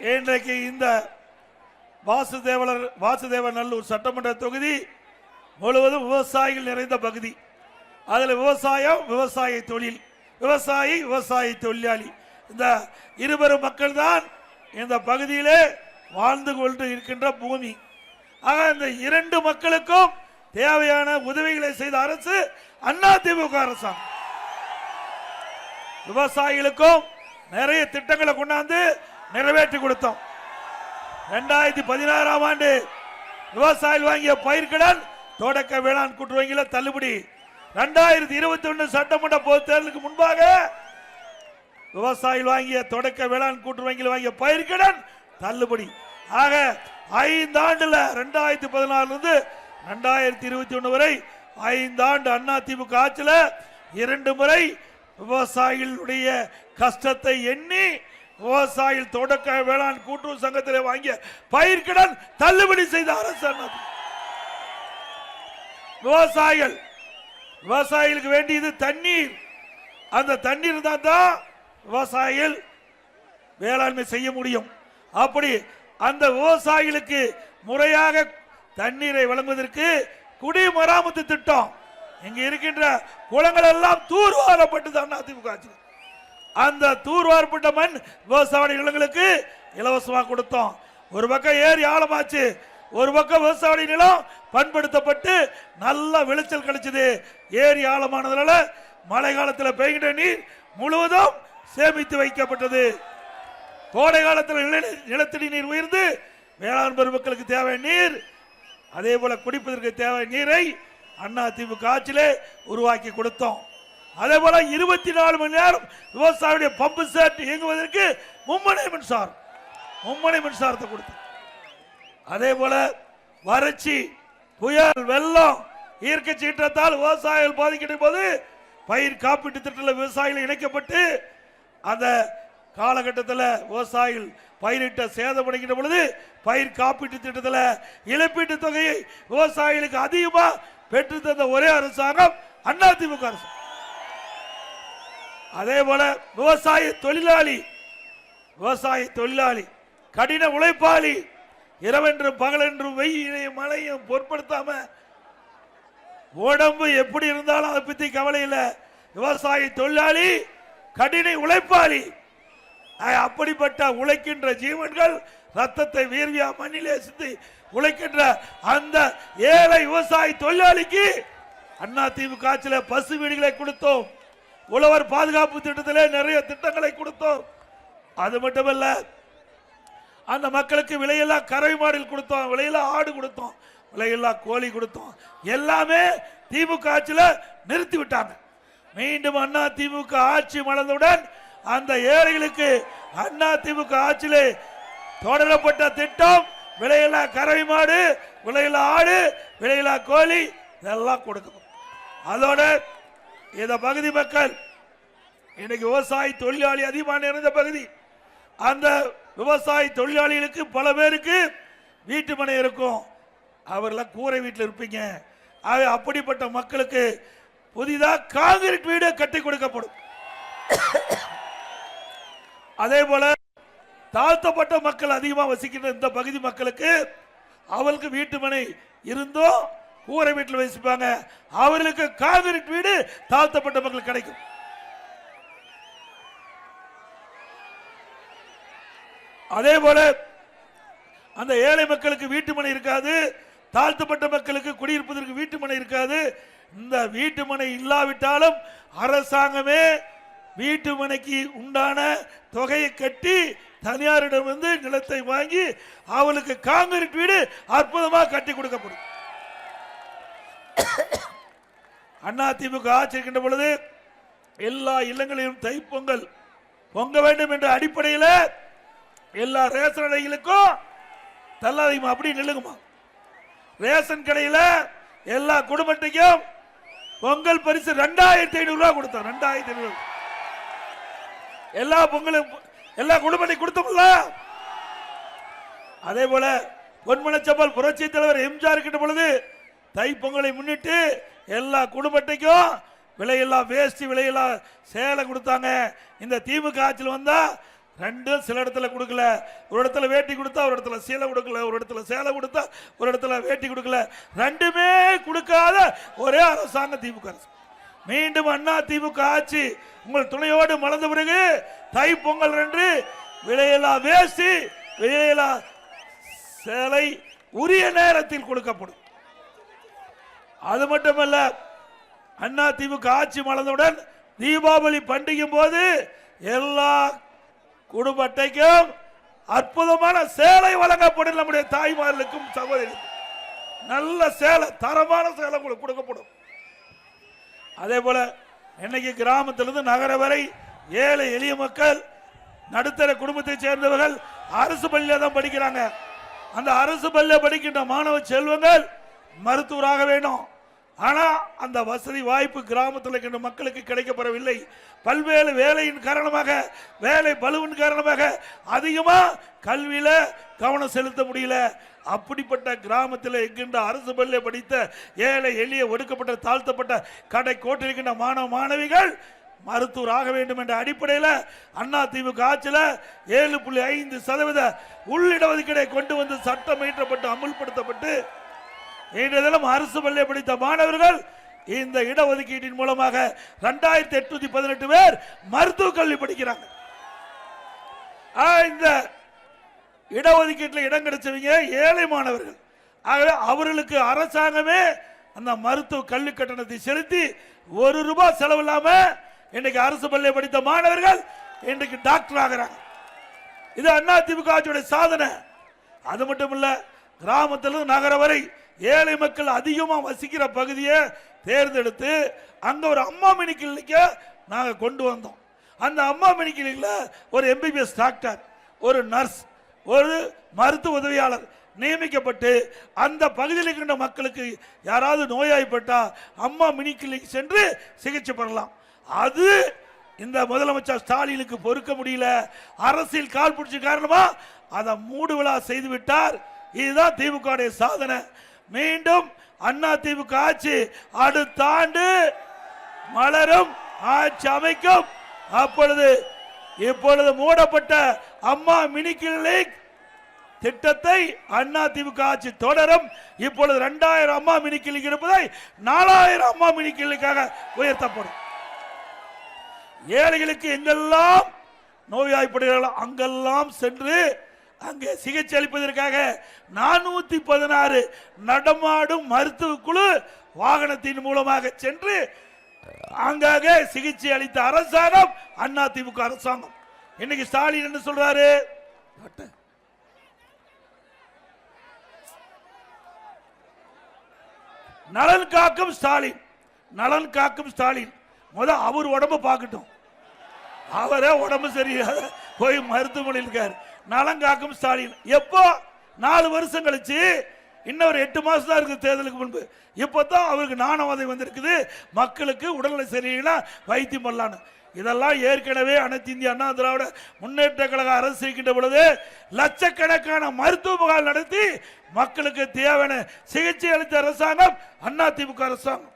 இன்றைக்கு இந்த வாசுதேவலர் வாசுதேவ நல்லூர் சட்டமன்ற தொகுதி முழுவதும் விவசாயிகள் நிறைந்த பகுதி. அதில் விவசாயம் விவசாய தொழில் விவசாயி விவசாய தொழிலாளி. இந்த இருபெரும் மக்கள் தான் இந்த பகுதியிலே வாழ்ந்து கொண்டு இருக்கின்ற பூமி. ஆக இந்த இரண்டு மக்களுக்கும் தேவையான உதவிகளை செய்த அரசு அண்ணா திமுக அரசாங்கம். விவசாயிகளுக்கும் நிறைய திட்டங்களை கொண்டாந்து நிறைவேற்றி கொடுத்தோம். ரெண்டாயிரத்தி பதினாறாம் ஆண்டு விவசாயிகள் வாங்கிய பயிர்கடன் தொடக்க வேளாண் கூட்டுறவங்கள தள்ளுபடி. ரெண்டாயிரத்தி இருபத்தி ஒன்று சட்டமன்ற பொது தேர்தலுக்கு முன்பாக விவசாயிகள் வாங்கிய தொடக்க வேளாண் கூட்டுறவங்கள் வாங்கிய பயிர்கடன் தள்ளுபடி. ஆக ஐந்து ஆண்டுல ரெண்டாயிரத்தி பதினாறுல இருந்து ரெண்டாயிரத்தி இருபத்தி ஒன்று வரை ஐந்து ஆண்டு அண்ணா திமுக ஆட்சியில் இரண்டு முறை விவசாயிகளுடைய கஷ்டத்தை எண்ணி விவசாயிகள் தொடக்க வேளாண் கூட்டுறவு சங்கத்தில் வாங்கிய பயிர்க்கடன் தள்ளுபடி செய்த அரசு விவசாயிகள் விவசாயிகளுக்கு வேண்டியது தண்ணீர். அந்த தண்ணீர் தான் தான் விவசாயிகள் வேளாண்மை செய்ய முடியும். அப்படி அந்த விவசாயிகளுக்கு முறையாக தண்ணீரை வழங்குவதற்கு குடிமராமத்து திட்டம். இங்க இருக்கின்ற குளங்கள் எல்லாம் தூர்வாரப்பட்டது அதிமுக ஆட்சி அந்த தூர்வார்பட்ட மண் விவசாய நிலங்களுக்கு இலவசமாக கொடுத்தோம். ஒரு பக்கம் ஏரி ஆழமாச்சு ஒரு பக்கம் விவசாய நிலம் பண்படுத்தப்பட்டு நல்ல விளைச்சல் கிடைச்சது. ஏரி ஆழமானதுனால மழை காலத்தில் பெய்கின்ற நீர் முழுவதும் சேமித்து வைக்கப்பட்டது. கோடை காலத்தில் நில- நிலத்தடி நீர் உயர்ந்து வேளாண் பெருமக்களுக்கு தேவை நீர் அதே போல குடிப்பதற்கு தேவை நீரை அண்ணா திமுக ஆட்சியிலே உருவாக்கி கொடுத்தோம். அதே போல இருபத்தி நாலு மணி நேரம் விவசாயியுடைய பம்பு செட் இயங்குவதற்கு மும்மனை மின்சாரம் மும்மனை மின்சாரத்தை கொடுத்து அதே போல வறட்சி புயல் வெள்ளம் இயற்கை சீற்றத்தால் விவசாயிகள் பாதிக்கின்ற போது பயிர் காப்பீட்டு திட்டத்தில் விவசாயிகள் இணைக்கப்பட்டு அந்த காலகட்டத்தில் விவசாயிகள் பயிரிட்ட சேதமடைகின்ற பொழுது பயிர் காப்பீட்டு திட்டத்தில் இழப்பீட்டு தொகையை விவசாயிகளுக்கு அதிகமாக பெற்று தந்த ஒரே அரசாங்கம் அதிமுக அரசு. அதே போல விவசாய தொழிலாளி விவசாய தொழிலாளி கடின உழைப்பாளி இரவென்றும் பகலென்றும் வெயிலையும் மழையும் பொருட்படுத்தாம உடம்பு எப்படி இருந்தாலும் அதை பத்தி கவலை இல்லை. விவசாய தொழிலாளி கடின உழைப்பாளி. அப்படிப்பட்ட உழைக்கின்ற ஜீவன்கள் ரத்தத்தை வீர்வியா மண்ணிலே சிந்தி உழைக்கின்ற அந்த ஏழை விவசாய தொழிலாளிக்கு அண்ணா திமுக ஆட்சியில் பசு வீடுகளை கொடுத்தோம். உழவர் பாதுகாப்பு திட்டத்திலே நிறைய திட்டங்களை கொடுத்தோம். அது மட்டுமல்ல அந்த மக்களுக்கு விலையில்லா கறவை மாடில் கொடுத்தோம் விலையில்லா ஆடு கொடுத்தோம் விலையில்லா கோழி கொடுத்தோம். எல்லாமே திமுக ஆட்சியில் நிறுத்தி விட்டாங்க. மீண்டும் அண்ணா திமுக ஆட்சி மலர்ந்தவுடன் அந்த ஏழைகளுக்கு அண்ணா திமுக ஆட்சியிலே தொடரப்பட்ட திட்டம் விலையில்லா கறவை மாடு விலையில்லா ஆடு விலையில்லா கோழி இதெல்லாம் கொடுக்கணும். அதோட இந்த பகுதி மக்கள் இன்னைக்கு விவசாய தொழிலாளி அதிகமான இருந்த பகுதி. அந்த விவசாய தொழிலாளிகளுக்கு பல பேருக்கு வீட்டு மனை இருக்கும். அவர்லாம் கூரை வீட்டில் இருப்பீங்க. ஆக அப்படிப்பட்ட மக்களுக்கு புதிதாக காங்கிரீட் வீடு கட்டி கொடுக்கப்படும். அதே போல தாழ்த்தப்பட்ட மக்கள் அதிகமாக வசிக்கின்ற இந்த பகுதி மக்களுக்கு அவளுக்கு வீட்டு மனை இருந்தும் கூரை வீட்டில் வசிப்பாங்க. அவர்களுக்கு காங்கிரீட் வீடு தாழ்த்தப்பட்ட மக்கள் கிடைக்கும். அதே போல அந்த ஏழை மக்களுக்கு வீட்டு மனை இருக்காது. தாழ்த்தப்பட்ட மக்களுக்கு குடியிருப்பதற்கு வீட்டு மனை இருக்காது. இந்த வீட்டு மனை இல்லாவிட்டாலும் அரசாங்கமே வீட்டு மனைக்கு உண்டான தொகையை கட்டி தனியாரிடம் வந்து நிலத்தை வாங்கி அவளுக்கு காங்கிரீட் வீடு அற்புதமாக கட்டி கொடுக்கப்படும். அண்ணா திமுக ஆட்சி இருக்கின்ற பொழுது எல்லா இல்லங்களிலும் தைப்பொங்கல் பொங்க வேண்டும் என்ற அடிப்படையில் எல்லா ரேஷன் கடைகளுக்கும் தள்ளாதீங்கம்மா அப்படி நில்லுங்கம்மா. ரேஷன் கடையில் எல்லா குடும்பத்தையும் பொங்கல் பரிசு ரெண்டாயிரத்தி ஐநூறு கொடுத்தோம். ரெண்டாயிரத்தி ஐநூறு. எல்லா பொங்கலும் எல்லா குடும்பத்தையும் கொடுத்தோம்ல. அதே போல பொன்மனச்சம்பல் புரட்சி தலைவர் எம்ஜிஆர் இருக்கின்ற பொழுது தை பொங்கலை முன்னிட்டு எல்லா குடும்பத்தைக்கும் விலையில்லா வேஷ்டி விலையில்லா சேலை கொடுத்தாங்க. இந்த திமுக ஆட்சியில் வந்தால் ரெண்டும் சில இடத்துல கொடுக்கல. ஒரு இடத்துல வேட்டி கொடுத்தா ஒரு இடத்துல சீலை கொடுக்கல. ஒரு இடத்துல சேலை கொடுத்தா ஒரு இடத்துல வேட்டி கொடுக்கல. ரெண்டுமே கொடுக்காத ஒரே அரசாங்கம் திமுக அரசு. மீண்டும் அண்ணா திமுக ஆட்சி உங்கள் துணையோடு மலர்ந்த பிறகு தை பொங்கல் ரெண்டு விலையில்லா வேஷ்டி விலையில்லா சேலை உரிய நேரத்தில் கொடுக்கப்படும். அது மட்டுமல்ல அண்ணா திமுக ஆட்சி மலர்ந்தவுடன் தீபாவளி பண்டிகையும் போது எல்லா குடும்ப அட்டைக்கும் அற்புதமான சேலை வழங்கப்படும் நம்முடைய தாய்மார்களுக்கும் சகோதரி நல்ல சேலை தரமான சேலை உங்களுக்கு கொடுக்கப்படும். அதே போல இன்னைக்கு கிராமத்திலிருந்து நகர வரை ஏழை எளிய மக்கள் நடுத்தர குடும்பத்தை சேர்ந்தவர்கள் அரசு பள்ளியில தான் படிக்கிறாங்க. அந்த அரசு பள்ளியில படிக்கின்ற மாணவ செல்வங்கள் மருத்துவராக வேண்டும் ஆனால் அந்த வசதி வாய்ப்பு கிராமத்தில் இருக்கின்ற மக்களுக்கு கிடைக்கப்பெறவில்லை. பல்வேறு வேலையின் காரணமாக வேலை பலுவின் காரணமாக அதிகமாக கல்வியில் கவனம் செலுத்த முடியல. அப்படிப்பட்ட கிராமத்தில் இருக்கின்ற அரசு பள்ளியை படித்த ஏழை எளிய ஒடுக்கப்பட்ட தாழ்த்தப்பட்ட கடை கோட்டில் இருக்கின்ற மாணவ மாணவிகள் மருத்துவர் ஆக வேண்டும் என்ற அடிப்படையில் அண்ணா திமுக ஆட்சியில் ஏழு புள்ளி ஐந்து சதவீத உள்ளிடஒதுக்கீடை கொண்டு வந்து சட்டம் இயற்றப்பட்டு அமுல்படுத்தப்பட்டு இன்றைய தினம் அரசு பள்ளியை படித்த மாணவர்கள் இந்த இடஒதுக்கீட்டின் மூலமாக ரெண்டாயிரத்தி எட்நூத்தி பதினெட்டு பேர் மருத்துவ கல்வி படிக்கிறாங்க. இந்த இடஒதுக்கீட்டில் இடம் கிடைச்சவங்க ஏழை மாணவர்கள். ஆகவே அவர்களுக்கு அரசாங்கமே அந்த மருத்துவ கல்வி கட்டணத்தை செலுத்தி ஒரு ரூபாய் செலவு இல்லாம இன்னைக்கு அரசு பள்ளியை படித்த மாணவர்கள் இன்றைக்கு டாக்டர் ஆகிறாங்க. இது அண்ணா திமுக ஆட்சியுடைய சாதனை. அது மட்டும் இல்ல கிராமத்திலிருந்து நகர வரை ஏழை மக்கள் அதிகமாக வசிக்கிற பகுதியை தேர்ந்தெடுத்து அங்கே ஒரு அம்மா மினி கிளினிக்க நாங்கள் கொண்டு வந்தோம். அந்த அம்மா மினி கிளினிக்ல ஒரு எம்பிபிஎஸ் டாக்டர் ஒரு நர்ஸ் ஒரு மருத்துவ உதவியாளர் நியமிக்கப்பட்டு அந்த பகுதியில் இருக்கின்ற மக்களுக்கு யாராவது நோயாய்ப்பட்டால் அம்மா மினி கிளினிக் சென்று சிகிச்சை பெறலாம். அது இந்த முதலமைச்சர் ஸ்டாலினுக்கு பொறுக்க முடியல. அரசியல் கால் பிடிச்ச காரணமா அதை மூடு விழா செய்து விட்டார். இதுதான் திமுக சாதனை. மீண்டும் அண்ணா திமுக ஆட்சி. அடுத்த ஆண்டு மலரும் ஆட்சி அமைக்கும். அப்பொழுது இப்பொழுது மூடப்பட்ட அம்மா மினி திட்டத்தை அண்ணா திமுக ஆட்சி தொடரும். இப்பொழுது இரண்டாயிரம் அம்மா மினி கிளினிக் இருப்பதை நாலாயிரம் அம்மா மினி உயர்த்தப்படும். ஏழைகளுக்கு எங்கெல்லாம் நோய்வாய்ப்படுகிறார்களோ அங்கெல்லாம் சென்று அங்கே சிகிச்சை அளிப்பதற்காக நானூத்தி பதினாறு நடமாடும் மருத்துவ குழு வாகனத்தின் மூலமாக சென்று அங்காக சிகிச்சை அளித்த அரசாங்கம் அண்ணா திமுக அரசாங்கம். இன்னைக்கு ஸ்டாலின் என்ன சொல்றாரு? நலன் காக்கும் ஸ்டாலின். நலன் காக்கும் ஸ்டாலின். முத அவர் உடம்ப பார்க்கட்டும். அவரே உடம்பு சரியில்லாத போய் மருத்துவமனையில் இருக்கார். நலம் காக்கும் ஸ்டாலின். எப்போ? நாலு வருஷம் கழிச்சு இன்னும் ஒரு எட்டு மாசம் தான் இருக்குது தேர்தலுக்கு முன்பு. இப்போ தான் அவருக்கு நாணவதை வந்திருக்குது. மக்களுக்கு உடல்நிலை சரியில்லை வைத்தியம் பண்ணலான்னு. இதெல்லாம் ஏற்கனவே அனைத்து இந்திய அண்ணா திராவிட முன்னேற்ற கழக அரசு இருக்கின்ற பொழுது லட்சக்கணக்கான மருத்துவ முகாம் நடத்தி மக்களுக்கு தேவையான சிகிச்சை அளித்த அரசாங்கம் அண்ணா திமுக அரசாங்கம்.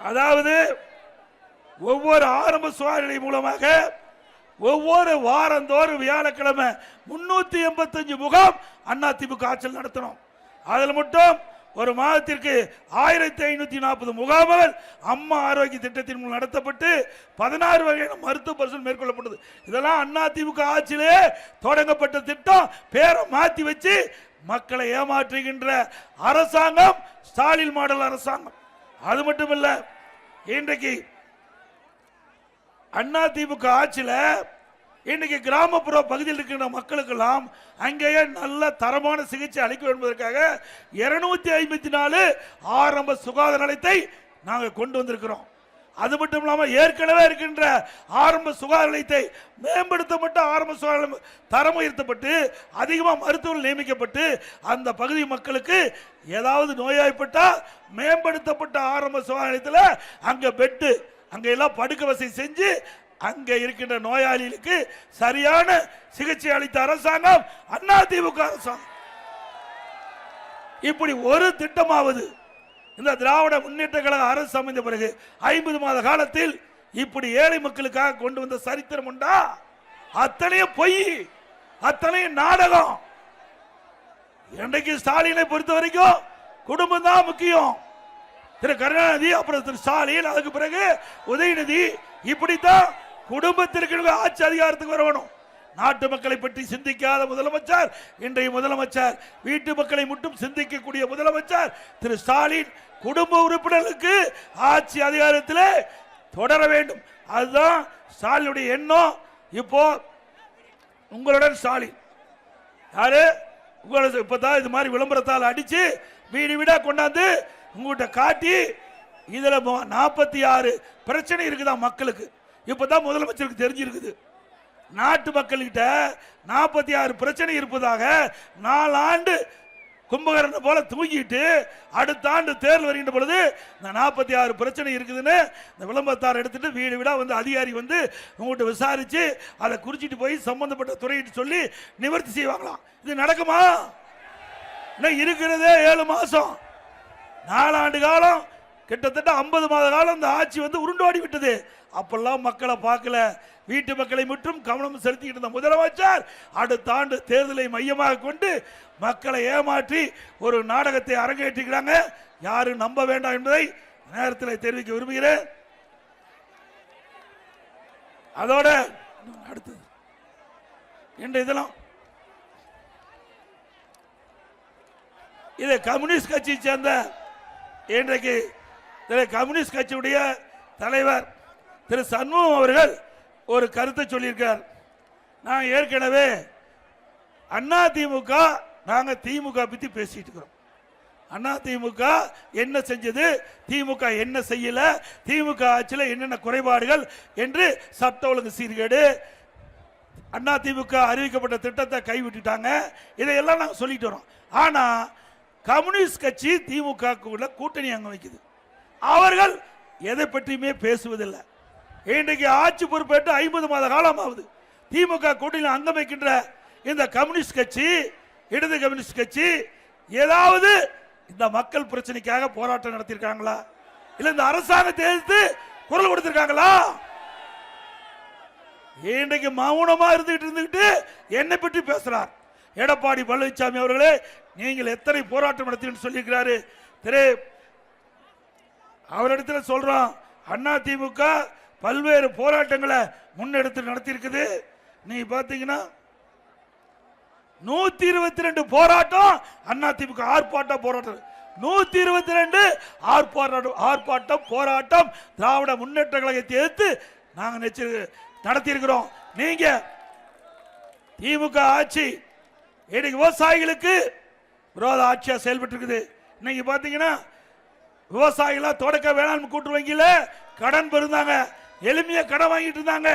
அதாவது ஒவ்வொரு ஆரம்ப சுகாதார மூலமாக ஒவ்வொரு வாரந்தோறும் வியாழக்கிழமை முன்னூத்தி எண்பத்தஞ்சு முகாம் அண்ணா திமுக ஆட்சியில் நடத்தணும். அதில் மட்டும் ஒரு மாதத்திற்கு ஆயிரத்தி ஐநூத்தி நாற்பது முகாம்கள் அம்மா ஆரோக்கிய திட்டத்தின் மூலம் நடத்தப்பட்டு பதினாறு வகையான மருத்துவ பரிசோதனை மேற்கொள்ளப்பட்டது. இதெல்லாம் அண்ணா திமுக ஆட்சியிலே தொடங்கப்பட்ட திட்டம். பேரை மாற்றி வச்சு மக்களை ஏமாற்றுகின்ற அரசாங்கம் ஸ்டாலின் மாடல் அரசாங்கம். அது மட்டும் இல்லை இன்றைக்கு அண்ணா திமுக ஆட்சியில் இன்னைக்கு கிராமப்புற பகுதியில் இருக்கின்ற மக்களுக்கெல்லாம் அங்கேயே நல்ல தரமான சிகிச்சை அளிக்க என்பதற்காக இருநூத்தி ஐம்பத்தி நாலு ஆரம்ப சுகாதார நிலையத்தை நாங்கள் கொண்டு வந்திருக்கிறோம். அது மட்டும் இல்லாமல் ஏற்கனவே இருக்கின்ற ஆரம்ப சுகாதார நிலையத்தை மேம்படுத்தப்பட்ட ஆரம்ப சுகாதார தரம் உயர்த்தப்பட்டு அதிகமாக மருத்துவர்கள் நியமிக்கப்பட்டு அந்த பகுதி மக்களுக்கு ஏதாவது நோயாய்ப்பட்டால் மேம்படுத்தப்பட்ட ஆரம்ப சுகாதார நிலையத்தில் அங்கே பெட்டு அங்கெல்லாம் படுக்க வசதி செஞ்சு அங்கே இருக்கின்ற நோயாளிகளுக்கு சரியான சிகிச்சை அளித்த அரசாங்கம் அண்ணா திமுக அரசாங்கம். இப்படி ஒரு திட்டமாவது இந்த திராவிட முன்னேற்ற கழக அரசு அமைந்த பிறகு ஐம்பது மாத காலத்தில் இப்படி ஏழை மக்களுக்காக கொண்டு வந்த சரித்திரம் உண்டா? அத்தனையும் பொய் அத்தனையும் நாடகம். இன்றைக்கு ஸ்டாலினை பொறுத்த வரைக்கும் குடும்பம் தான் முக்கியம். திரு கருணாநிதி அப்புறம் திரு ஸ்டாலின் அதுக்கு பிறகு உதயநிதி. இப்படித்தான் குடும்பத்திற்கு ஆட்சி அதிகாரத்துக்கு வரணும். நாட்டு மக்களை பற்றி சிந்திக்காத முதலமைச்சர் இன்றைய முதலமைச்சர். வீட்டு மக்களை மட்டும் சிந்திக்கக்கூடிய முதலமைச்சர் திரு ஸ்டாலின் குடும்ப உறுப்பினர்களுக்கு ஆட்சி அதிகாரத்தில் தொடர வேண்டும். அதுதான் ஸ்டாலினுடைய எண்ணம். இப்போ உங்களுடன் ஸ்டாலின். யாரு? உங்களுக்கு இப்பதான் இது மாதிரி விளம்பரத்தால் அடித்து வீடு வீடாக கொண்டாந்து உங்ககிட்ட காட்டி இதில் நாற்பத்தி ஆறு பிரச்சனை இருக்குதா மக்களுக்கு? இப்போ தான் முதலமைச்சருக்கு தெரிஞ்சிருக்குது. நாட்டு மக்கள்கிட்ட நாற்பத்தி ஆறு பிரச்சனை இருப்பதாக நாலு ஆண்டு கும்பகரனை போல தூங்கிட்டு அடுத்த ஆண்டு தேர்தல் வருகின்ற பொழுது இந்த நாற்பத்தி ஆறு பிரச்சனை இருக்குதுன்னு இந்த விளம்பரத்தார் எடுத்துட்டு வீடு வீடாக வந்து அதிகாரி வந்து உங்கள்கிட்ட விசாரித்து அதை குறிச்சிட்டு போய் சம்பந்தப்பட்ட துறையிட்டு சொல்லி நிவர்த்தி செய்வாங்களாம். இது நடக்குமா? இன்னும் இருக்கிறதே ஏழு மாதம் நாலாண்டு காலம் கிட்டத்தட்ட ஐம்பது மாத காலம் இந்த ஆட்சி வந்து உருண்டோடி விட்டது அப்பெல்லாம் மக்களை பார்க்கல. வீட்டு மக்களை மட்டும் கவனம் செலுத்திக்கிட்டு இருந்த முதலமைச்சர் அடுத்த ஆண்டு தேர்தலை மையமாக கொண்டு மக்களை ஏமாற்றி ஒரு நாடகத்தை அரங்கேற்றிக்கிறாங்க யாரும் நம்ப வேண்டாம் என்பதை நேரத்தில் தெரிவிக்க விரும்புகிறேன். அதோட அடுத்தது. இன்றைய இதெல்லாம்? இது கம்யூனிஸ்ட் கட்சியை சேர்ந்த இன்றைக்கு திரு கம்யூனிஸ்ட் கட்சியுடைய தலைவர் திரு சண்முகம் அவர்கள் ஒரு கருத்தை சொல்லியிருக்கார். நான் ஏற்கனவே அண்ணா திமுக நாங்கள் திமுக பற்றி பேசிட்டு இருக்கிறோம். அண்ணா திமுக என்ன செஞ்சது? திமுக என்ன செய்யல? திமுக ஆட்சியில் என்னென்ன குறைபாடுகள் என்று சட்ட ஒழுங்கு சீர்கேடு அண்ணா திமுக அறிவிக்கப்பட்ட திட்டத்தை கைவிட்டுட்டாங்க. இதையெல்லாம் நாங்கள் சொல்லிட்டு வரோம். ஆனால் கம்யூனிஸ்ட் கட்சி திமுக கூட கூட்டணி அங்க வைக்குது. அவர்கள் எதை பற்றியுமே பேசுவதில்லை. இன்றைக்கு ஆட்சி பொறுப்பேற்று ஐம்பது மாத காலம் ஆகுது திமுக கூட்டணியில் அங்கம் வைக்கின்ற இந்த கம்யூனிஸ்ட் கட்சி இடது கம்யூனிஸ்ட் கட்சி ஏதாவது இந்த மக்கள் பிரச்சனைக்காக போராட்டம் நடத்தியிருக்காங்களா? இல்ல இந்த அரசாங்கத்தை எதிர்த்து குரல் கொடுத்திருக்காங்களா? இன்றைக்கு மௌனமா இருந்துகிட்டு இருந்துகிட்டு என்னை பற்றி பேசுறார். எடப்பாடி பழனிசாமி அவர்களே நீங்கள் எத்தனை போராட்டம் நடத்தின்னு சொல்லியிருக்கிறாரு. திரு அவரிடத்துல சொல்றோம் அண்ணா திமுக பல்வேறு போராட்டங்களை முன்னெடுத்து நடத்தியிருக்குது. நீ பாத்தீங்கன்னா நூத்தி இருபத்தி ரெண்டு போராட்டம் அண்ணா திமுக ஆர்ப்பாட்டம் போராட்டம். நூத்தி இருபத்தி ரெண்டு ஆர்ப்பாட்டம் ஆர்ப்பாட்டம் போராட்டம் திராவிட முன்னேற்ற கழகத்தை எதிர்த்து நாங்கள் நடத்தியிருக்கிறோம். நீங்க திமுக ஆட்சி இன்னைக்கு விவசாயிகளுக்கு விரோத ஆட்சியாக செயல்பட்டு இருக்குது இன்னைக்கு பார்த்தீங்கன்னா விவசாயிகளாக தொடக்க வேளாண் கூட்டு வங்கியில் கடன் பெருந்தாங்க எளிமையாக கடன் வாங்கிட்டு இருந்தாங்க.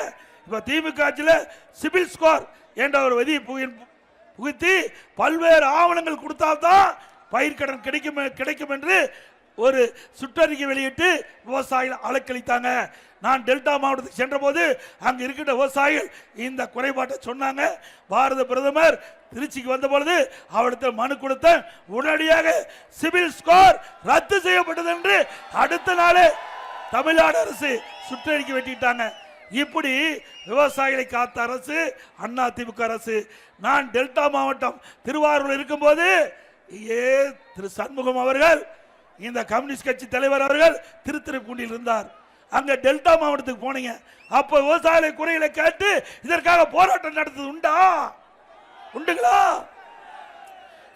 இப்போ திமுக ஆட்சியில் சிபில் ஸ்கோர் என்ற ஒரு விதியை புகுத்தி பல்வேறு ஆவணங்கள் கொடுத்தால்தான் பயிர்க்கடன் கிடைக்கும் கிடைக்கும் என்று ஒரு சுற்றறிக்கை வெளியிட்டு விவசாயிகள் அலக்களித்தாங்க நான் டெல்டா மாவட்டத்துக்கு சென்றபோது அங்கே இருக்கின்ற விவசாயிகள் இந்த குறைபாட்டை சொன்னாங்க. பாரத பிரதமர் திருச்சிக்கு வந்த பொழுது அவரிடத்தில் மனு கொடுத்த உடனடியாக சிவில் ஸ்கோர் ரத்து செய்யப்பட்டது என்று அடுத்த நாளே தமிழ்நாடு அரசு சுற்றறிக்கை வெட்டிட்டாங்க இப்படி விவசாயிகளை காத்த அரசு அண்ணா திமுக அரசு நான் டெல்டா மாவட்டம் திருவாரூர் இருக்கும்போது ஏ திரு சண்முகம் அவர்கள் இந்த கம்யூனிஸ்ட் கட்சி தலைவர் அவர்கள் திருத்திருப்பூண்டியில் இருந்தார். அங்க டெல்டா மாவட்டத்துக்கு போனீங்க. அப்ப விவசாயிகளை குறைகளை கேட்டு இதற்காக போராட்டம் நடத்தது உண்டா? உண்டுங்களா?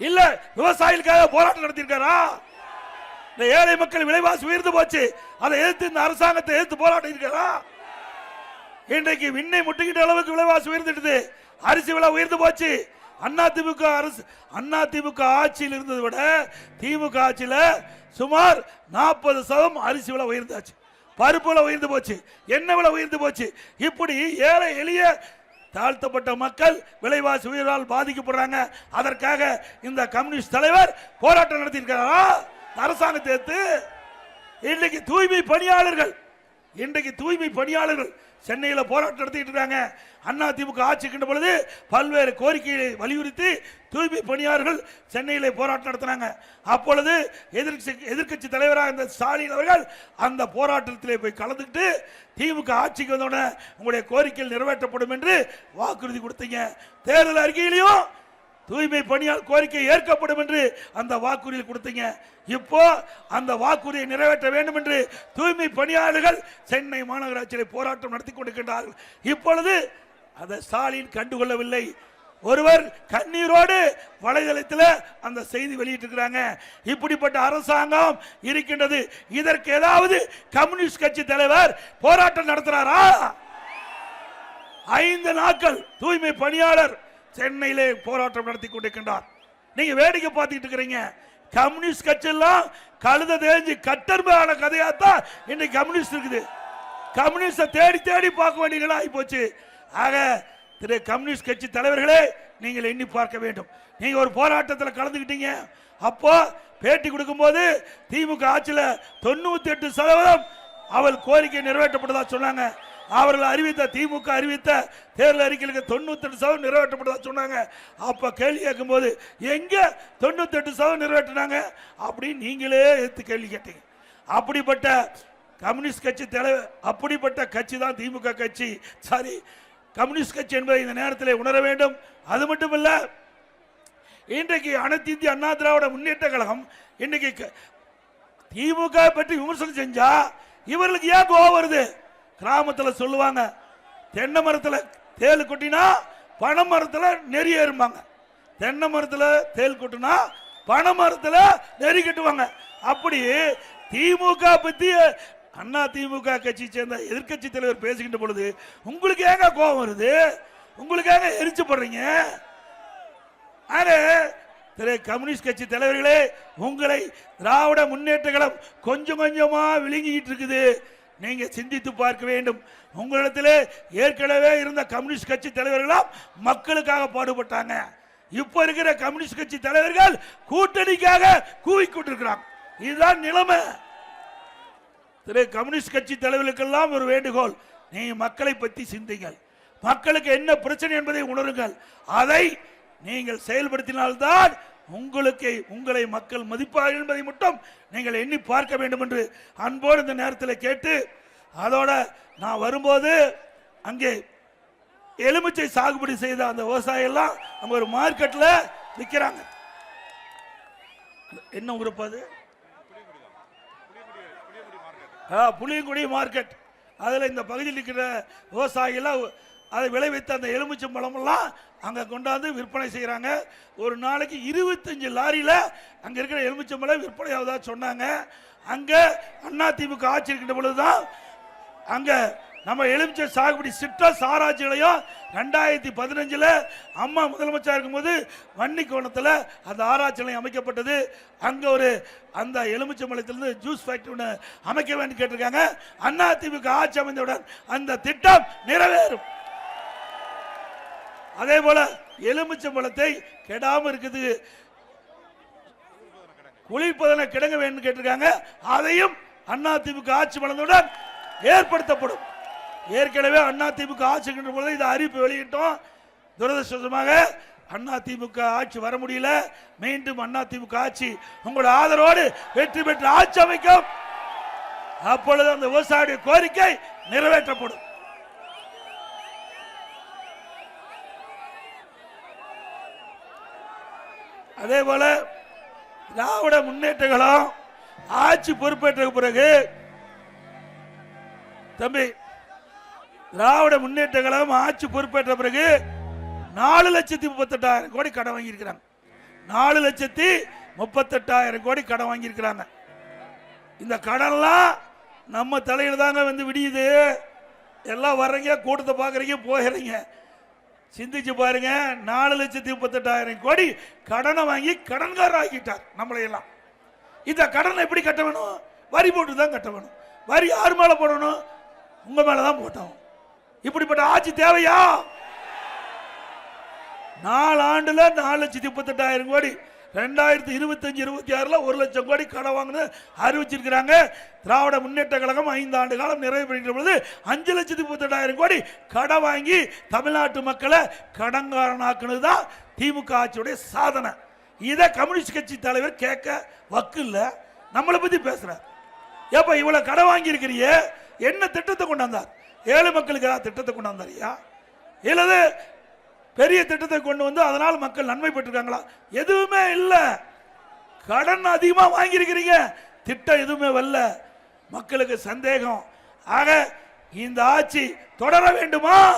இல்ல விவசாயிகளுக்காக போராட்டம் நடத்தியிருக்காரா? இந்த ஏழை மக்கள் விலைவாசி உயர்ந்து போச்சு. அதை எதிர்த்து இந்த அரசாங்கத்தை எதிர்த்து போராட்டம் இருக்காரா? இன்றைக்கு விண்ணை முட்டுக்கிட்ட அளவுக்கு விலைவாசி உயர்ந்துடுது. அரிசி விலை உயர்ந்து போச்சு. அண்ணா திமுக அரசு அண்ணா திமுக ஆட்சியில் இருந்ததை விட திமுக ஆட்சியில் சுமார் நாற்பது சதம் அரிசி விலை உயர்ந்தாச்சு. பருப்புல உயர்ந்து போச்சு எண்ணெய் விலை உயர்ந்து போச்சு. இப்படி ஏழை எளிய தாழ்த்தப்பட்ட மக்கள் விலைவாசி உயிரால் பாதிக்கப்படுறாங்க. அதற்காக இந்த கம்யூனிஸ்ட் தலைவர் போராட்டம் நடத்தியிருக்கிறாரா? அரசாங்கத்தை எதிர்த்து இன்றைக்கு தூய்மை பணியாளர்கள் இன்றைக்கு தூய்மை பணியாளர்கள் சென்னையில் போராட்டம் நடத்திட்டு இருக்காங்க. அண்ணா திமுக ஆட்சிக்கின்ற பொழுது பல்வேறு கோரிக்கைகளை வலியுறுத்தி தூய்மை பணியாளர்கள் சென்னையிலே போராட்டம் நடத்தினாங்க. அப்பொழுது எதிர்க்கட்சி எதிர்க்கட்சி தலைவராக இருந்த ஸ்டாலின் அவர்கள் அந்த போராட்டத்திலே போய் கலந்துக்கிட்டு திமுக ஆட்சிக்கு வந்தோடனே உங்களுடைய கோரிக்கைகள் நிறைவேற்றப்படும் என்று வாக்குறுதி கொடுத்தீங்க. தேர்தல் அறிக்கையிலையும் தூய்மை பணியால் கோரிக்கை ஏற்கப்படும் என்று அந்த வாக்குறுதி கொடுத்தீங்க. இப்போ அந்த வாக்குறுதியை நிறைவேற்ற வேண்டும் என்று தூய்மை பணியாளர்கள் சென்னை மாநகராட்சியில் போராட்டம் நடத்தி கொண்டிருக்கின்றார்கள். இப்பொழுது அதை ஸ்டாலின் கண்டுகொள்ளவில்லை. ஒருவர் கண்ணீரோடு வலைதளத்தில் அந்த செய்தி வெளியிட்டிருக்கிறாங்க. இப்படிப்பட்ட அரசாங்கம் இருக்கின்றது. இதற்கு ஏதாவது கம்யூனிஸ்ட் கட்சி தலைவர் போராட்டம் நடத்துறாரா? ஐந்து நாட்கள் தூய்மை பணியாளர் சென்னையிலே போராட்டம் நடத்தி கொண்டிருக்கின்றார். நீங்க வேடிக்கை பார்த்துட்டு இருக்கிறீங்க. கம்யூனிஸ்ட் கட்சியெல்லாம் கழுத தேஞ்சு கட்டர்பான கதையாத்தான் இன்னைக்கு கம்யூனிஸ்ட் இருக்குது. கம்யூனிஸ்ட தேடி தேடி பார்க்க வேண்டியதா ஆகி போச்சு ஆக திரு கம்யூனிஸ்ட் கட்சி தலைவர்களே நீங்கள் எண்ணி பார்க்க வேண்டும். நீங்கள் ஒரு போராட்டத்தில் கலந்துக்கிட்டீங்க. அப்போ பேட்டி கொடுக்கும்போது திமுக ஆட்சியில் தொண்ணூத்தி எட்டு சதவீதம் அவள் கோரிக்கை நிறைவேற்றப்பட்டதா சொன்னாங்க. அவர்கள் அறிவித்த திமுக அறிவித்த தேர்தல் அறிக்கைகளுக்கு தொண்ணூத்தி எட்டு சதவீதம் நிறைவேற்றப்பட்டதா சொன்னாங்க. அப்போ கேள்வி கேட்கும்போது எங்கே தொண்ணூத்தி எட்டு சதவீதம் நிறைவேற்றினாங்க? அப்படின்னு நீங்களே எடுத்து கேள்வி கேட்டீங்க. அப்படிப்பட்ட கம்யூனிஸ்ட் கட்சி தலைவர் அப்படிப்பட்ட கட்சி தான் திமுக கட்சி. சாரி கம்யூனிஸ்ட் கட்சி என்பதை இந்த நேரத்தில் உணர வேண்டும். அது மட்டுமல்ல இன்றைக்கு அனைத்து இந்திய அண்ணா திராவிட முன்னேற்ற கழகம் இன்னைக்கு க- திமுக பற்றி விமர்சனம் செஞ்சா இவர்களுக்கு ஏன் கோவம் வருது? கிராமத்தில் சொல்லுவாங்க தென்னை மரத்தில் தேள் கொட்டினா பனை மரத்தில் நெறி ஏறும்பாங்க. தென்னை மரத்தில் தேள் கொட்டினா பனை மரத்தில் நெறி கட்டுவாங்க. அப்படி திமுக பற்றி அண்ணா திமுக கட்சியை சேர்ந்த எதிர்க்கட்சி தலைவர் பேசுகின்ற பொழுது உங்களுக்கு ஏங்க கோபம் வருது? உங்களுக்கு ஏங்க எரிச்சப்படுறீங்க ஆனா திரு கம்யூனிஸ்ட் கட்சி தலைவர்களே உங்களை திராவிட முன்னேற்ற கழகம் கொஞ்சம் கொஞ்சமா விழுங்கிக்கிட்டு இருக்குது. நீங்க சிந்தித்து பார்க்க வேண்டும். உங்களிடத்தில் ஏற்கனவே இருந்த கம்யூனிஸ்ட் கட்சி தலைவர்களாம் மக்களுக்காக பாடுபட்டாங்க. இப்ப இருக்கிற கம்யூனிஸ்ட் கட்சி தலைவர்கள் கூட்டணிக்காக கூவிக்கொண்டிருக்கிறாங்க இதுதான் நிலைமை. திரு கம்யூனிஸ்ட் கட்சி தலைவர்களுக்கெல்லாம் ஒரு வேண்டுகோள். நீ மக்களை பற்றி சிந்திங்கள். மக்களுக்கு என்ன பிரச்சனை என்பதை உணருங்கள். அதை நீங்கள் செயல்படுத்தினால்தான் உங்களுக்கு உங்களை மக்கள் மதிப்பார்கள் என்பதை மட்டும் நீங்கள் எண்ணி பார்க்க வேண்டும் என்று அன்போடு இந்த நேரத்தில் கேட்டு அதோட நான் வரும்போது அங்கே எலுமிச்சை சாகுபடி செய்த அந்த விவசாயி எல்லாம் அங்கே ஒரு மார்க்கெட்டில் விற்கிறாங்க என்ன உறுப்பு அது? புளியங்குடி மார்க்கெட். அதில் இந்த பகுதியில் இருக்கிற விவசாயிகள்லாம் அதை விளைவித்த அந்த எலுமிச்சம் பழமெல்லாம் அங்கே கொண்டாந்து விற்பனை செய்கிறாங்க ஒரு நாளைக்கு இருபத்தஞ்சு லாரியில் அங்கே இருக்கிற எலுமிச்சம் பழம் விற்பனை ஆகுதா சொன்னாங்க. அங்கே அதிமுக ஆட்சி இருக்கின்ற பொழுது தான் அங்கே நம்ம எலுமிச்சை சாகுபடி சிட்ரஸ் ஆராய்ச்சியிலையும் ரெண்டாயிரத்தி பதினஞ்சில் அம்மா முதலமைச்சர் இருக்கும்போது வன்னி கோணத்தில் அந்த ஆராய்ச்சி நிலையம் அமைக்கப்பட்டது. அங்கே ஒரு அந்த எலுமிச்சம்பழத்திலிருந்து ஜூஸ் ஃபேக்டரி ஒன்று அமைக்க வேண்டும் கேட்டிருக்காங்க. அண்ணா திமுக ஆட்சி அமைந்தவுடன் அந்த திட்டம் நிறைவேறும். அதே போல எலுமிச்சம்பழத்தை கெடாமல் இருக்குது. குளிர்பதன கிடங்க வேண்டும் கேட்டிருக்காங்க. அதையும் அண்ணா ஆட்சி வளர்ந்தவுடன் ஏற்படுத்தப்படும். ஏற்கனவே அண்ணா திமுக ஆட்சி பொழுது இதை அறிவிப்பு வெளியிட்டோம். துரதிருஷ்டமாக அண்ணா திமுக ஆட்சி வர முடியல. மீண்டும் அண்ணா திமுக ஆட்சி உங்களோட ஆதரவோடு வெற்றி பெற்று ஆட்சி அமைக்கும். அப்பொழுது அந்த விவசாயிய கோரிக்கை நிறைவேற்றப்படும். அதே போல திராவிட முன்னேற்றங்களும் ஆட்சி பொறுப்பேற்ற பிறகு தம்பி திராவிட முன்னேற்ற கழகம் ஆட்சி பொறுப்பேற்ற பிறகு நாலு லட்சத்தி முப்பத்தெட்டாயிரம் கோடி கடன் வாங்கியிருக்கிறாங்க. நாலு லட்சத்தி முப்பத்தெட்டாயிரம் கோடி கடன் வாங்கியிருக்கிறாங்க. இந்த கடன்லாம் நம்ம தலையில் தாங்க வந்து விடியுது. எல்லாம் வர்றீங்க கூட்டத்தை பார்க்குறீங்க போகிறீங்க சிந்திச்சு பாருங்க நாலு லட்சத்தி முப்பத்தெட்டாயிரம் கோடி கடனை வாங்கி கடன்காரர் ஆக்கிட்டார் நம்மளையெல்லாம் இந்த கடனை எப்படி கட்ட வேணும்? வரி போட்டு தான் கட்ட வேணும். வரி யார் மேலே போடணும்? உங்கள் மேலே தான் போட்டோம். இப்படிப்பட்ட ஆட்சி தேவையா? நாலு ஆண்டுல நாலு லட்சத்தி முப்பத்தெட்டாயிரம் கோடி ரெண்டாயிரத்தி இருபத்தஞ்சு இருபத்தி ஆறுல ஒரு லட்சம் கோடி கடை வாங்கினு அறிவிச்சிருக்கிறாங்க. திராவிட முன்னேற்ற கழகம் ஐந்து ஆண்டு காலம் நிறைவு பெறுகின்ற பொழுது அஞ்சு லட்சத்தி முப்பத்தெட்டாயிரம் கோடி கடை வாங்கி தமிழ்நாட்டு மக்களை கடங்காரனாக்குனது தான் திமுக ஆட்சியுடைய சாதனை. இதை கம்யூனிஸ்ட் கட்சி தலைவர் கேட்க வக்கு இல்லை. நம்மளை பற்றி பேசுகிறார் ஏப்பா இவ்வளோ கடை வாங்கியிருக்கிறியே? என்ன திட்டத்தை கொண்டாந்தார் ஏழை மக்களுக்கு ஏதாவது திட்டத்தை கொண்டாந்தாரியா இல்லது பெரிய திட்டத்தை கொண்டு வந்து அதனால் மக்கள் நன்மை பெற்றிருக்காங்களா? எதுவுமே இல்லை. கடன் அதிகமாக வாங்கியிருக்கிறீங்க. திட்டம் எதுவுமே வரல. மக்களுக்கு சந்தேகம். ஆக இந்த ஆட்சி தொடர வேண்டுமா?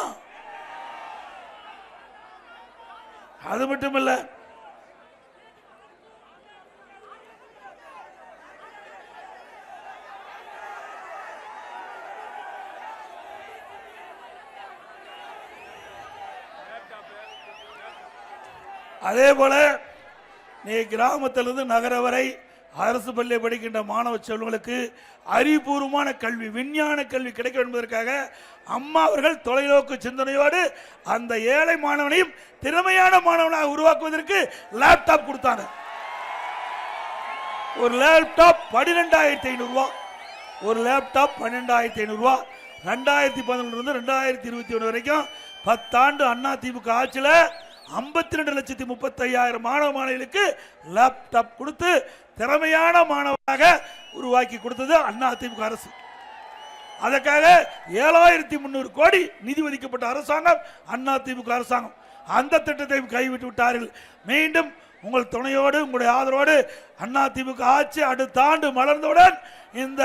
அது மட்டும் இல்லை. அதே போல நீ கிராமத்திலிருந்து நகர வரை அரசு பள்ளியை படிக்கின்ற மாணவ செல்வங்களுக்கு அறிவுபூர்வமான கல்வி விஞ்ஞான கல்வி கிடைக்க என்பதற்காக அம்மா அவர்கள் தொலைநோக்கு சிந்தனையோடு அந்த ஏழை மாணவனையும் திறமையான மாணவனாக உருவாக்குவதற்கு லேப்டாப் கொடுத்தாங்க. ஒரு லேப்டாப் பன்னிரெண்டாயிரத்தி ஐநூறுரூவா ஒரு லேப்டாப் பன்னெண்டாயிரத்தி ஐநூறுரூவா ரெண்டாயிரத்தி பதினொன்றுலேருந்து ரெண்டாயிரத்தி இருபத்தி ஒன்று வரைக்கும் பத்தாண்டு அண்ணா திமுக ஆட்சியில் ஐம்பத்தி ரெண்டு லட்சத்தி முப்பத்தையாயிரம் மாணவ மாணவிகளுக்கு லேப்டாப் கொடுத்து திறமையான மாணவராக உருவாக்கி கொடுத்தது அண்ணா திமுக அரசு. அதற்காக ஏழாயிரத்தி முந்நூறு கோடி நிதி ஒதுக்கப்பட்ட அரசாங்கம் அண்ணா திமுக அரசாங்கம். அந்த திட்டத்தை கைவிட்டு விட்டார்கள். மீண்டும் உங்கள் துணையோடு உங்களுடைய ஆதரவோடு அண்ணா திமுக ஆட்சி அடுத்த ஆண்டு மலர்ந்தவுடன் இந்த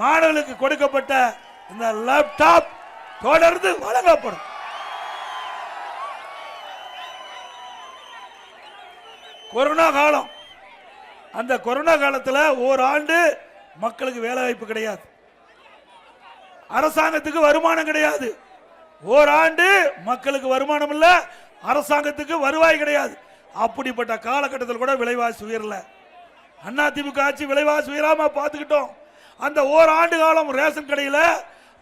மாணவர்களுக்கு கொடுக்கப்பட்ட இந்த லேப்டாப் தொடர்ந்து வழங்கப்படும். கொரோனா காலம். அந்த கொரோனா காலத்தில் ஓராண்டு மக்களுக்கு வேலை வாய்ப்பு கிடையாது. அரசாங்கத்துக்கு வருமானம் கிடையாது. ஓராண்டு மக்களுக்கு வருமானம் இல்ல அரசாங்கத்துக்கு வருவாய் கிடையாது. அப்படிப்பட்ட காலகட்டத்தில் கூட விலைவாசி உயரல. அண்ணா திமுக ஆட்சி விலைவாசி உயராம பார்த்துக்கிட்டோம். அந்த ஓராண்டு காலம் ரேஷன் கடையில்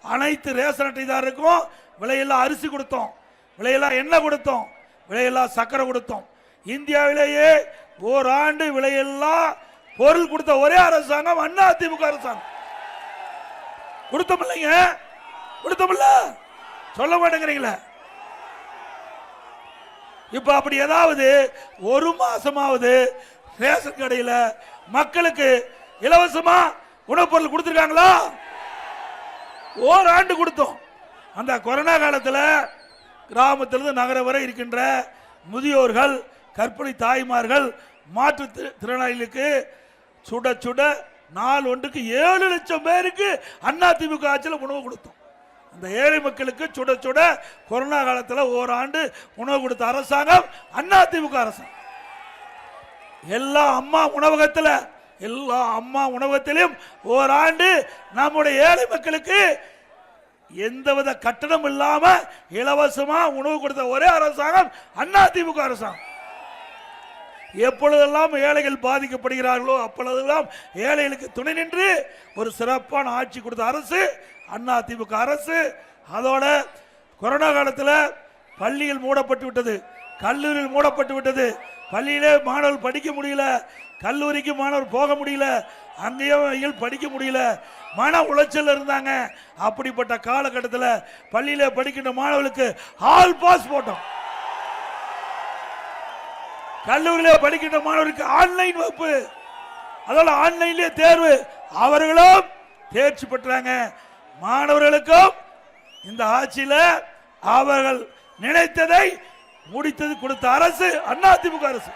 அனைத்து ரேஷன் அட்டைதாருக்கும் விலையில்லா அரிசி கொடுத்தோம். விலையெல்லாம் எண்ணெய் கொடுத்தோம். விலையில்லா சக்கரை கொடுத்தோம். இந்தியாவிலேயே ஓராண்டு விலையெல்லாம் பொருள் கொடுத்த ஒரே அரசாங்கம் அண்ணா திமுக அரசாங்கம். கொடுத்தோம் இல்லைங்க? சொல்ல மாட்டேங்கிறீங்களே? இப்ப அப்படி ஏதாவது ஒரு மாசமாவது ரேஷன் கடையில மக்களுக்கு இலவசமா உணவுப் பொருள் கொடுத்துருக்காங்களா? ஓராண்டு கொடுத்தோம். அந்த கொரோனா காலத்தில் கிராமத்திலிருந்து நகரம் வரை இருக்கின்ற முதியோர்கள் கற்பனை தாய்மார்கள் மாற்று திரு- திறனாளிகளுக்கு சுட சுட நாள் ஒன்றுக்கு ஏழு லட்சம் பேருக்கு அண்ணா திமுக ஆட்சியில் உணவு கொடுத்தோம். அந்த ஏழை மக்களுக்கு சுட சுட கொரோனா காலத்தில் ஓராண்டு உணவு கொடுத்த அரசாங்கம் அண்ணா திமுக அரசாங்கம் எல்லா அம்மா உணவகத்தில் எல்லா அம்மா உணவகத்திலும் ஓராண்டு நம்முடைய ஏழை மக்களுக்கு எந்தவித கட்டணம் இல்லாம இலவசமா உணவு கொடுத்த ஒரே அரசாங்கம் அண்ணா திமுக அரசாங்கம். எப்பொழுதெல்லாம் ஏழைகள் பாதிக்கப்படுகிறார்களோ அப்பொழுதெல்லாம் ஏழைகளுக்கு துணை நின்று ஒரு சிறப்பான ஆட்சி கொடுத்த அரசு அண்ணா திமுக அரசு. அதோட கொரோனா காலத்தில் பள்ளிகள் மூடப்பட்டு விட்டது கல்லூரிகள் மூடப்பட்டு விட்டது. பள்ளியிலே மாணவர்கள் படிக்க முடியல கல்லூரிக்கு மாணவர் போக முடியல அங்கேயும் படிக்க முடியல. மன உளைச்சல் இருந்தாங்க. அப்படிப்பட்ட காலகட்டத்தில் பள்ளியில் படிக்கின்ற மாணவர்களுக்கு ஆல் பாஸ் போட்டோம். கல்லூரியில படிக்கின்ற மாணவருக்கு ஆன்லைன் வகுப்பு. அதோட ஆன்லைன்லயே தேர்வு. அவர்களும் தேர்ச்சி பெற்றாங்க. மாணவர்களுக்கும் இந்த ஆட்சியில அவர்கள் நினைத்ததை முடித்தது கொடுத்த அரசு அதிமுக அரசு.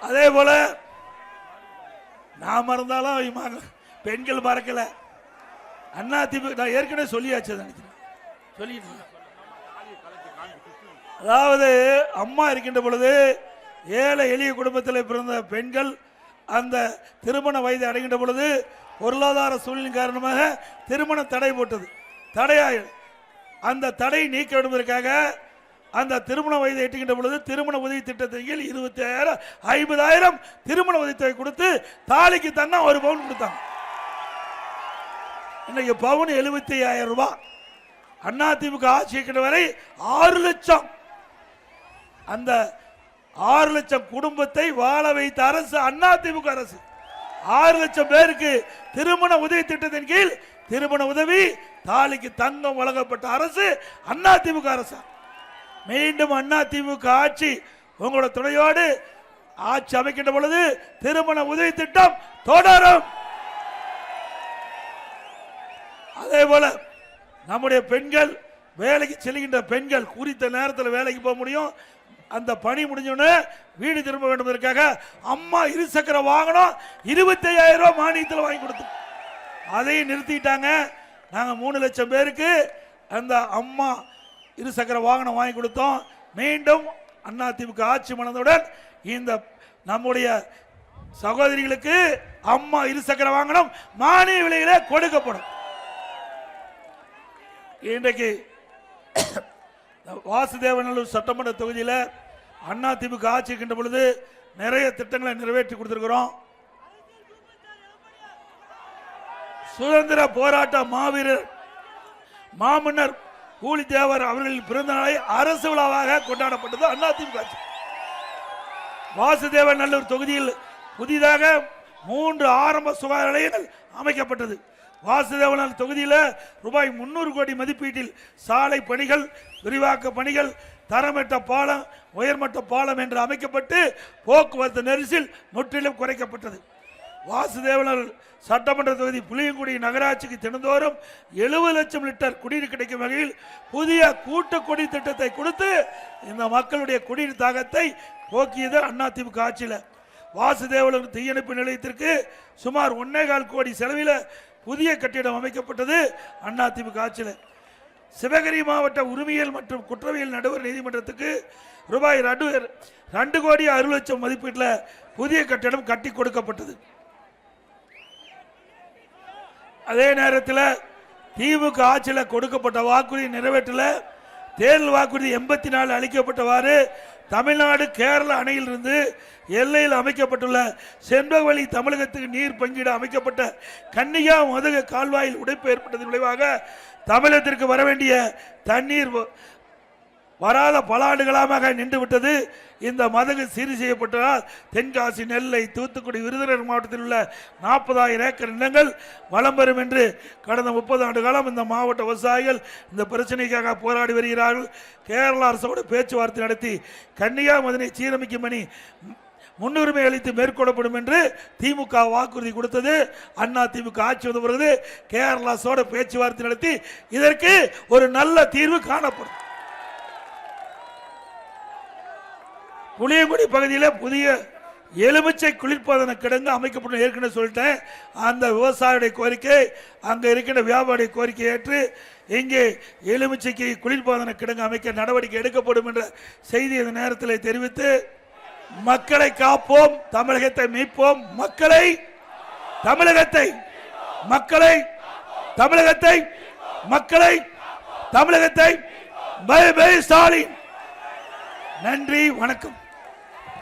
அதே போல நான் மறந்தாலும் பெண்கள் மறக்கல. அண்ணா திமுக நான் ஏற்கனவே சொல்லியாச்சு நினைக்கிறேன். சொல்லிட்டு அதாவது அம்மா இருக்கின்ற பொழுது ஏழை எளிய குடும்பத்தில் பிறந்த பெண்கள் அந்த திருமண வயதை அடைகின்ற பொழுது பொருளாதார சூழ்நிலை காரணமாக திருமணம் தடை போட்டது. தடையாய அந்த தடை நீக்க விடுவதற்காக அந்த திருமண வயதை எட்டுகின்ற பொழுது திருமண உதவி திட்டத்தின் கீழ் இருபத்தி ஆயிரம் ஐம்பதாயிரம் திருமண உதவித்தொகை கொடுத்து தாலிக்கு தன்னா ஒரு பவுன் கொடுத்தாங்க. இன்னைக்கு பவுன் எழுபத்தி ஐயாயிரம் ரூபாய் அண்ணா திமுக ஆட்சி வரை ஆறு லட்சம். அந்த ஆறு லட்சம் குடும்பத்தை வாழ வைத்த அரசு அண்ணா திமுக அரசு. ஆறு லட்சம் பேருக்கு திருமண உதவி திட்டத்தின் கீழ் திருமண உதவி தாலிக்கு தங்கம் வழங்கப்பட்ட அரசு அண்ணா திமுக அரசு. மீண்டும் அண்ணா திமுக ஆட்சி உங்களோட துணையோடு ஆட்சி அமைக்கின்ற பொழுது திருமண உதவி திட்டம் தொடரும். அதே போல நம்முடைய பெண்கள் வேலைக்கு செல்கின்ற பெண்கள் குறித்த நேரத்தில் வேலைக்கு போக முடியும். அந்த பணி முடிஞ்சோடனே வீடு திரும்ப வேண்டும் என்பதற்காக அம்மா இருசக்கர வாகனம் இருபத்தி ஐயாயிரம் ரூபாய் மானியத்தில் வாங்கி கொடுத்தோம் அதையும் நிறுத்திட்டாங்க. நாங்கள் மூணு லட்சம் பேருக்கு அந்த அம்மா இருசக்கர வாகனம் வாங்கி கொடுத்தோம். மீண்டும் அண்ணா திமுக ஆட்சி மணந்தவுடன் இந்த நம்முடைய சகோதரிகளுக்கு அம்மா இருசக்கர வாகனம் மானிய விலையில கொடுக்கப்படும். இன்றைக்கு வாசுதேவநல்லூர் சட்டமன்ற தொகுதியில் அண்ணா திமுக ஆட்சி இருக்கின்ற பொழுது நிறைய திட்டங்களை நிறைவேற்றி கொடுத்திருக்கிறோம். சுதந்திர போராட்ட மாவீரர் மாமன்னர் கூலித்தேவர் அவர்களின் பிறந்த நாளை அரசு விழாவாக கொண்டாடப்பட்டது அதிமுக திமுக. வாசுதேவன் நல்லூர் தொகுதியில் புதிதாக மூன்று ஆரம்ப சுகாதார நிலையங்கள் அமைக்கப்பட்டது. வாசுதேவன் தொகுதியில் ரூபாய் முன்னூறு கோடி மதிப்பீட்டில் சாலை பணிகள் விரிவாக்க பணிகள் தரமட்ட பாலம் உயர்மட்ட பாலம் என்று அமைக்கப்பட்டு போக்குவரத்து நெரிசல் முற்றிலும் குறைக்கப்பட்டது. வாசுதேவனர் சட்டமன்ற தொகுதி புளியங்குடி நகராட்சிக்கு தினந்தோறும் எழுபது லட்சம் லிட்டர் குடிநீர் கிடைக்கும் வகையில் புதிய கூட்டு குடி திட்டத்தை கொடுத்து இந்த மக்களுடைய குடிநீர் தாகத்தை போக்கியது அதிமுக ஆட்சியில். வாசுதேவலன் தீயணைப்பு நிலையத்திற்கு சுமார் ஒன்னே கால் கோடி செலவில் புதிய கட்டிடம் அமைக்கப்பட்டது அதிமுக ஆட்சியில். சிவகிரி மாவட்ட உரிமையல் மற்றும் குற்றவியல் நடுவர் நீதிமன்றத்துக்கு ரூபாய் ரெண்டு ரெண்டு கோடி அறுபது லட்சம் மதிப்பீட்டில் புதிய கட்டிடம் கட்டி கொடுக்கப்பட்டது. அதே நேரத்தில் திமுக ஆட்சியில் கொடுக்கப்பட்ட வாக்குறுதி நிறைவேற்றல. தேர்தல் வாக்குறுதி எண்பத்தி நாலு அளிக்கப்பட்டவாறு தமிழ்நாடு கேரள அணையிலிருந்து எல்லையில் அமைக்கப்பட்டுள்ள செண்பகவழி தமிழகத்துக்கு நீர் பங்கீடு அமைக்கப்பட்ட கன்னிகா மதுக கால்வாயில் உடைப்பு ஏற்பட்டதன் விளைவாக தமிழகத்திற்கு வர வேண்டிய தண்ணீர் வராத பல ஆண்டுகளாக நின்று விட்டது. இந்த மதகு சீர் செய்யப்பட்டதால் தென்காசி நெல்லை தூத்துக்குடி விருதுநகர் மாவட்டத்தில் உள்ள நாற்பதாயிரம் ஏக்கர் நிலங்கள் வளம் பெறும் என்று கடந்த முப்பது ஆண்டு காலம் இந்த மாவட்ட விவசாயிகள் இந்த பிரச்சனைக்காக போராடி வருகிறார்கள். கேரள அரசோடு பேச்சுவார்த்தை நடத்தி கன்னியாகுமரியை சீரமைக்கும் பணி முன்னுரிமை அளித்து மேற்கொள்ளப்படும் என்று திமுக வாக்குறுதி கொடுத்தது. அண்ணா திமுக ஆட்சி வந்த பிறகு கேரள அரசோட பேச்சுவார்த்தை நடத்தி இதற்கு ஒரு நல்ல தீர்வு காணப்படும். புளியங்குடி பகுதியில் புதிய எலுமிச்சை குளிர்பதன கிடங்கு அமைக்கப்படும் ஏற்கனவே சொல்லிட்டேன். அந்த விவசாயியுடைய கோரிக்கை அங்கே இருக்கின்ற வியாபாரி கோரிக்கை ஏற்று இங்கே எலுமிச்சைக்கு குளிர்பதன கிடங்கு அமைக்க நடவடிக்கை எடுக்கப்படும் என்ற செய்தி இந்த நேரத்தில் தெரிவித்து மக்களை காப்போம் தமிழகத்தை மீட்போம் மக்களை தமிழகத்தை மக்களை தமிழகத்தை மக்களை தமிழகத்தை பை பை ஸ்டாலின். நன்றி வணக்கம்.